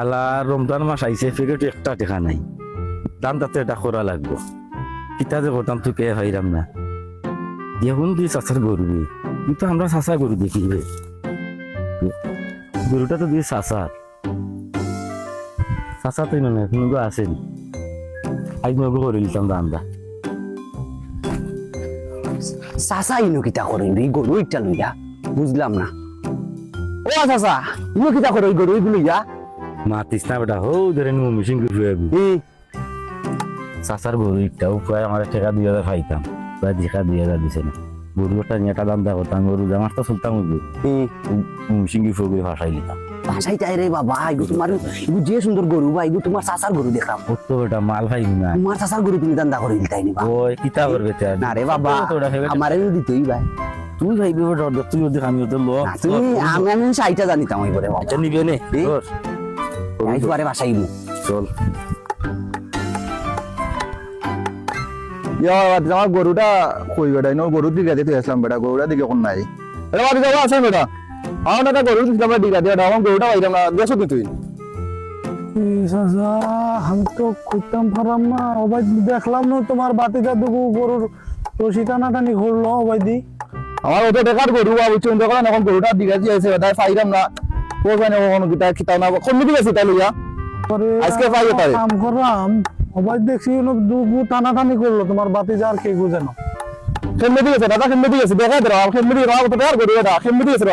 আলা রমজান মাস আইছে ফিরে একটা দেখা নাই। দাম তাতে এটা করা লাগবো। কিতা যে করতাম তুই কে ভাইরাম না। দেখুন তুই চাষার গরুবি কিন্তু আমরা চাষা গরু দেখি গরুটা তো দিয়ে চাষার চাষা তো নয় কোনো আসেন আজ মগু করে দিতাম দামটা চাচা ইনো কিতা করে এই গরু ইটা লইয়া বুঝলাম না। ও চাচা, ইনো কিতা করে এই গরু এগুলো লইয়া মাতিস না বেটা হো ধরে নি মেশিন করে ই চাষার গরু একটাও প্রায় আমার টাকা দুই হাজার পাইতাম প্রায় দেখা দুই হাজার দিছে না। গরুটা নিয়ে একটা দাম দা করতাম গরু জামারটা চলতাম বুঝলি ই মিশিঙ্গি ফুগুলি ভাসাই নিতাম ভাষাই চাই রে বাবা এগু তোমার এগু যে সুন্দর গরু বা এগু তোমার চাচার গরু দেখলাম। তো বেটা মাল খাই না। তোমার চাচার গরু তুমি দান্দা করে দিতাই নি ওই কিতা করবে না রে বাবা তো ওটা ভেবে- দিতেই ভাই। তুই ভাইবি বেটা তুই অর্ধেক আমি ওদের না, আমি আমি সাইটা জানিতাম ওই করে বাবা। নিবে নে এ? তোর। আমি তোমারে ভাষাই দিই চল। ইয়া আমার গরুটা কই বেটা ইনো গরু দিকে দিতে আসলাম বেটা গরুটা দিকে কোন নাই? এটা বাড়ি যাব আছে বেটা? আমার একটা গরু দিলাম দিকে দিয়ে আমার গরুটা পাইলাম না দেশো তুই? চাচা আমি তো খুঁজতাম পারলাম না ওবাই দেখলাম না তোমার বাতিটা দুগু গরুর রশি টানাটানি করল ওবাই দি আমার ওটা বেকার গরু বাবু চিন্তা করেন এখন গরুটা দিকে দিয়ে আছে বেটা পাইলাম না। কোখানে কখনো কিতা কিতা না কোন দিকে আছে তাই লইয়া আজকে পাইয়ে পারে। কাম করলাম ওবাই দেখছি দুগু টানাটানি করল। তোমার বাতি যার কে গুজেন খেলমে দিকে আছে? দাদা দিকে আছে? দেখা দে খেলমে দিকে রাও তো বেকার গরু এটা খেলমে দিকে আছে?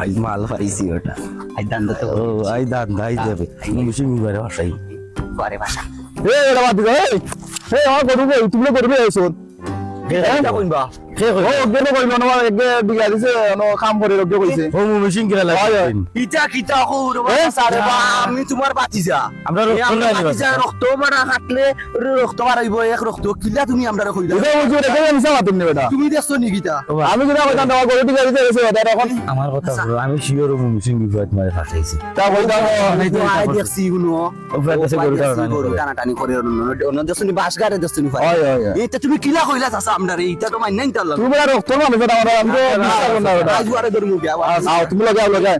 আজ মাল পাইছি ওটা। আই দান্দা তো। ও আই দান দাই দেবে। মিশিঙ্গি বারে ভাসাই করে ভাষা এ এটা বাদ দিকে এই এই আমার গরু তুমি গরু আইছো এটা কইবা না আমার হয়, হয়। আমি তোমার বাতিজা। আমরা এই রক্ত আমরা নাই বাতিজা রক্ত মারা কাটলে রক্ত মারাইব এক রক্ত। কিলা তুমি আমরা নে তুমি দেখছ নি আমি কিনা কইতাম তোমার গরু দিকে দিছে এসে এখন। আমার কথা বলো আমি শিওর মিশিঙ্গি ফুয়াত মারে ফাসাইছি তা কইতাম আই দেখছি গুনো ওপরে দেশে গরু টানাটানি গরু করে। অন্য হয় হয় হয়। এটা তুমি কিলা কইলা চাচা আমরা রে তো মাইন নাই তুমি রক্ত মানুষ আমি তুমি লগে আও লগে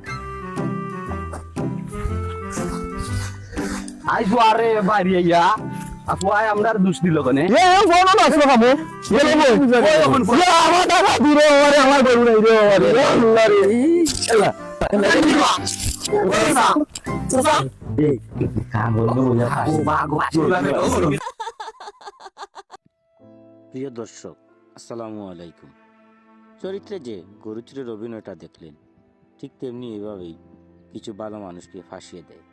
আজ বারে বাড়ি ইয়া আফওয়াই আমরা দুষ দিল কনে এ এ ফোন না আসলো কামো এ লেবো এ আমার টাকা দিরে ওরে আমার গরু নাই রে ওরে আল্লাহ রে এলা প্রিয় দর্শক আসসালামু আলাইকুম। চরিত্রে যে গরুচুরের অভিনয়টা দেখলেন, ঠিক তেমনি এভাবেই কিছু ভালো মানুষকে ফাঁসিয়ে দেয়।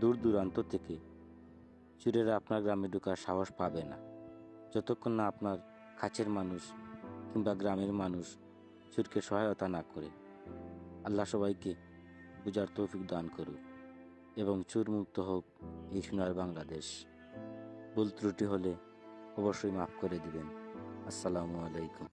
দূর দূরান্ত থেকে চুরেরা আপনার গ্রামে ঢোকার সাহস পাবে না। যতক্ষণ না আপনার কাছের মানুষ কিংবা গ্রামের মানুষ চুরকে সহায়তা না করে, আল্লাহ সবাইকে বুঝার তৌফিক দান করুক এবং চুর মুক্ত হোক এই সোনার বাংলাদেশ। ভুল ত্রুটি হলে অবশ্যই মাফ করে দিবেন। আসসালামু আলাইকুম।